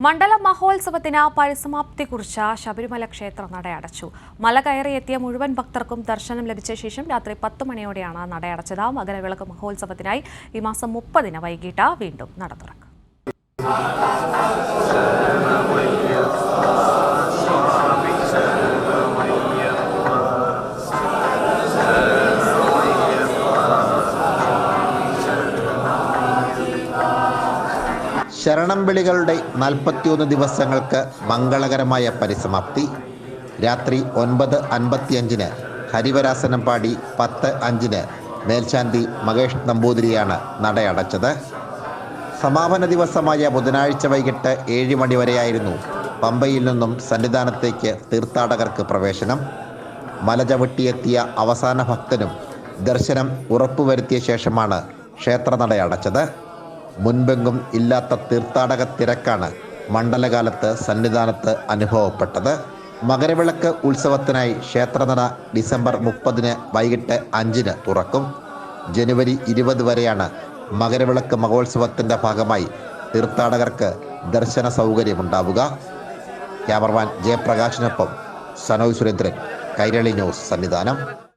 മണ്ഡല മഹോത്സവത്തിന് പരിസമാപ്തി കുറിച്ച ശബരിമല ക്ഷേത്ര നടയടച്ചു മല കയറിയെത്തിയ മുഴുവൻ ഭക്തർക്കും ദർശനം ലഭിച്ച ശേഷം രാത്രി പത്ത് മണിയോടെയാണ് നടയടച്ചത് മകരവിളക്ക് മഹോത്സവത്തിനായി ഈ മാസം മുപ്പതിന് വൈകിട്ട് വീണ്ടും നട തുറക്കും. ശരണം വിളികളുടെ നാൽപ്പത്തിയൊന്ന് ദിവസങ്ങൾക്ക് മംഗളകരമായ പരിസമാപ്തി. രാത്രി ഒൻപത് അൻപത്തിയഞ്ചിന് ഹരിവരാസനം പാടി പത്ത് അഞ്ചിന് മേൽശാന്തി മഹേഷ് നമ്പൂതിരിയാണ് നടയടച്ചത്. സമാപന ദിവസമായ ബുധനാഴ്ച വൈകിട്ട് ഏഴ് മണി വരെയായിരുന്നു പമ്പയിൽ നിന്നും സന്നിധാനത്തേക്ക് തീർത്ഥാടകർക്ക് പ്രവേശനം. മല ചവിട്ടിയെത്തിയ അവസാന ഭക്തനും ദർശനം ഉറപ്പുവരുത്തിയ ശേഷമാണ് ക്ഷേത്രനട അടച്ചത് മുൻപെങ്കും ഇല്ലാത്ത തീർത്ഥാടക തിരക്കാണ് മണ്ഡലകാലത്ത് സന്നിധാനത്ത് അനുഭവപ്പെട്ടത്. മകരവിളക്ക് ഉത്സവത്തിനായി ക്ഷേത്രനട ഡിസംബർ മുപ്പതിന് വൈകിട്ട് അഞ്ചിന് തുറക്കും. ജനുവരി ഇരുപത് വരെയാണ് മകരവിളക്ക് മഹോത്സവത്തിന്റെ ഭാഗമായി തീർത്ഥാടകർക്ക് ദർശന സൗകര്യമുണ്ടാവുക. ക്യാമറമാൻ ജയപ്രകാശിനൊപ്പം സനോജ് സുരേന്ദ്രൻ കൈരളി ന്യൂസ് സന്നിധാനം.